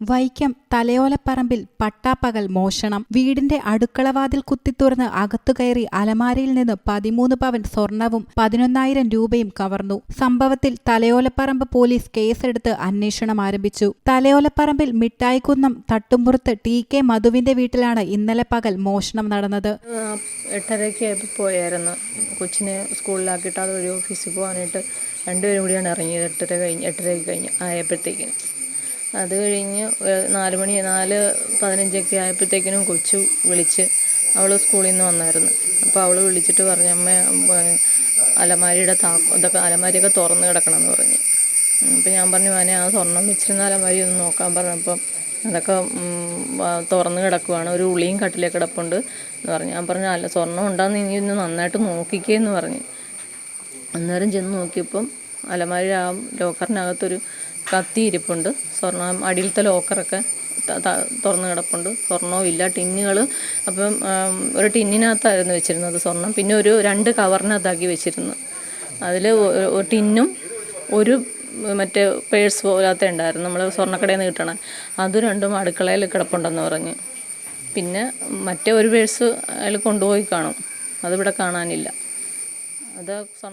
വൈക്കം തലയോലപ്പറമ്പിൽ പട്ടാപ്പകൽ മോഷണം. വീടിന്റെ അടുക്കളവാതിൽ കുത്തിത്തുറന്ന് അകത്തു കയറി അലമാരയിൽ നിന്ന് പതിമൂന്ന് പവൻ സ്വർണവും പതിനൊന്നായിരം രൂപയും കവർന്നു. സംഭവത്തിൽ തലയോലപ്പറമ്പ് പോലീസ് കേസെടുത്ത് അന്വേഷണം ആരംഭിച്ചു. തലയോലപ്പറമ്പിൽ മിഠായിക്കുന്നം തട്ടുമ്പുറത്ത് ടി കെ മധുവിന്റെ വീട്ടിലാണ് ഇന്നലെ പകൽ മോഷണം നടന്നത്. എട്ടരയ്ക്ക് പോയായിരുന്നു. കൊച്ചിനെ സ്കൂളിലാക്കിയിട്ട് അതൊരു ഓഫീസിൽ പോകാനായിട്ട് രണ്ടുപേരും കൂടിയാണ് ഇറങ്ങിയത്. എട്ടര കഴിഞ്ഞ് എട്ടരയ്ക്ക് കഴിഞ്ഞ് ആയപ്പോഴത്തേക്കിന്. അത് കഴിഞ്ഞ് നാല് മണി നാല് പതിനഞ്ചൊക്കെ ആയപ്പോഴത്തേക്കിനും കൊച്ചു വിളിച്ച് അവൾ സ്കൂളിൽ നിന്ന് വന്നായിരുന്നു. അപ്പോൾ അവൾ വിളിച്ചിട്ട് പറഞ്ഞു അമ്മ അലമാരിയുടെ താക്കോ ഇതൊക്കെ അലമാരിയൊക്കെ തുറന്ന് കിടക്കണം എന്ന് പറഞ്ഞ് അപ്പോൾ ഞാൻ പറഞ്ഞു മോനെ ആ സ്വർണം വെച്ചിരുന്ന അലമാരി ഒന്ന് നോക്കാൻ പറഞ്ഞപ്പം അതൊക്കെ തുറന്ന് കിടക്കുവാണ്. ഒരു ഉളിയും കട്ടിലേ കിടപ്പുണ്ട്. എന്ന് പറഞ്ഞു. ഞാൻ പറഞ്ഞു അല്ല സ്വർണം ഉണ്ടാകുന്ന ഇനി ഒന്ന് നന്നായിട്ട് നോക്കിക്കേ എന്ന് പറഞ്ഞു. അന്നേരം ചെന്ന് നോക്കിയപ്പം അലമാരി ആ ലോക്കറിനകത്തൊരു കത്തി ഇരിപ്പുണ്ട് സ്വർണം അടിയിലത്തെ ലോക്കറൊക്കെ തുറന്ന് കിടപ്പുണ്ട്. സ്വർണവും ഇല്ല ടിന്നുകൾ അപ്പം ഒരു ടിന്നിനകത്തായിരുന്നു വെച്ചിരുന്നത് സ്വർണം. പിന്നെ ഒരു രണ്ട് കവറിനകത്താക്കി വെച്ചിരുന്നു. അതിൽ ടിന്നും ഒരു മറ്റേ പേഴ്സ് പോലാത്ത ഉണ്ടായിരുന്നു. നമ്മൾ സ്വർണക്കടയിൽ നിന്ന് കിട്ടണം. അത് രണ്ടും അടുക്കളയിൽ കിടപ്പുണ്ടെന്ന് പറഞ്ഞ്. പിന്നെ മറ്റേ ഒരു പേഴ്സ് അയാൾ കൊണ്ടുപോയി കാണും. അതിവിടെ കാണാനില്ല.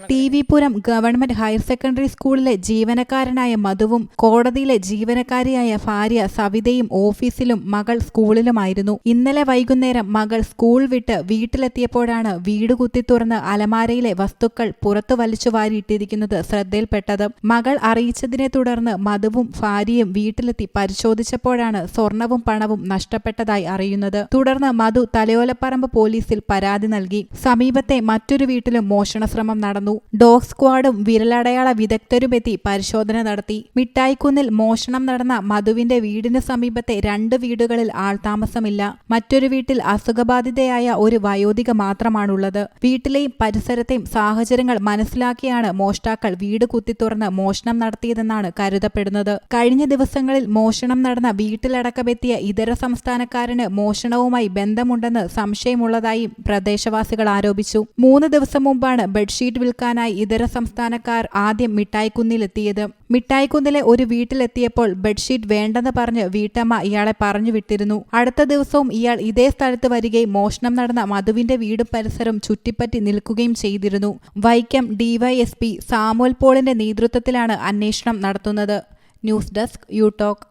T V Puram government higher secondary സ്കൂളിലെ ജീവനക്കാരനായ മധുവും കോടതിയിലെ ജീവനക്കാരിയായ ഭാര്യ സവിതയും ഓഫീസിലും മകൾ സ്കൂളിലുമായിരുന്നു. ഇന്നലെ വൈകുന്നേരം മകൾ സ്കൂൾ വിട്ട് വീട്ടിലെത്തിയപ്പോഴാണ് വീട് കുത്തി തുറന്ന് അലമാരയിലെ വസ്തുക്കൾ പുറത്തു വലിച്ചു വാരിയിട്ടിരിക്കുന്നത് ശ്രദ്ധയിൽപ്പെട്ടത്. മകൾ അറിയിച്ചതിനെ തുടർന്ന് മധുവും ഭാര്യയും വീട്ടിലെത്തി പരിശോധിച്ചപ്പോഴാണ് സ്വർണവും പണവും നഷ്ടപ്പെട്ടതായി അറിയുന്നത്. തുടർന്ന് മധു തലയോലപ്പറമ്പ് പോലീസിൽ പരാതി നൽകി. സമീപത്തെ മറ്റൊരു വീട്ടിലും മോഷണശ്രമം നടന്നു. ഡോഗ് സ്ക്വാഡും വിരലടയാള വിദഗ്ധരുമെത്തി പരിശോധന നടത്തി. മിഠായിക്കുന്നിൽ മോഷണം നടന്ന മധുവിന്റെ വീടിന് സമീപത്തെ രണ്ട് വീടുകളിൽ ആൾതാമസമില്ല മറ്റൊരു വീട്ടിൽ അസുഖബാധിതയായ ഒരു വയോധിക മാത്രമാണുള്ളത്. വീട്ടിലെയും പരിസരത്തെയും സാഹചര്യങ്ങൾ മനസ്സിലാക്കിയാണ് മോഷ്ടാക്കൾ വീട് കുത്തിത്തുറന്ന് മോഷണം നടത്തിയതെന്നാണ് കരുതപ്പെടുന്നത്. കഴിഞ്ഞ ദിവസങ്ങളിൽ മോഷണം നടന്ന വീട്ടിലടക്കമെത്തിയ ഇതര സംസ്ഥാനക്കാരന് മോഷണവുമായി ബന്ധമുണ്ടെന്ന് സംശയമുള്ളതായും പ്രദേശവാസികൾ ആരോപിച്ചു. മൂന്ന് ദിവസം മുമ്പാണ് ബെഡ്ഷീറ്റ് വിൽക്കാനായി ഇതര സംസ്ഥാനക്കാർ ആദ്യം മിഠായിക്കുന്നിലെത്തിയത്. മിഠായിക്കുന്നിലെ ഒരു വീട്ടിലെത്തിയപ്പോൾ ബെഡ്ഷീറ്റ് വേണ്ടെന്ന് പറഞ്ഞ് വീട്ടമ്മ ഇയാളെ പറഞ്ഞു വിട്ടിരുന്നു. അടുത്ത ദിവസവും ഇയാൾ ഇതേ സ്ഥലത്ത് വരികയും മോഷണം നടന്ന മധുവിന്റെ വീടും പരിസരം ചുറ്റിപ്പറ്റി നിൽക്കുകയും ചെയ്തിരുന്നു. വൈക്കം ഡിവൈഎസ്പി സാമുൽ പോളിന്റെ നേതൃത്വത്തിലാണ് അന്വേഷണം നടത്തുന്നത്. News desk you talk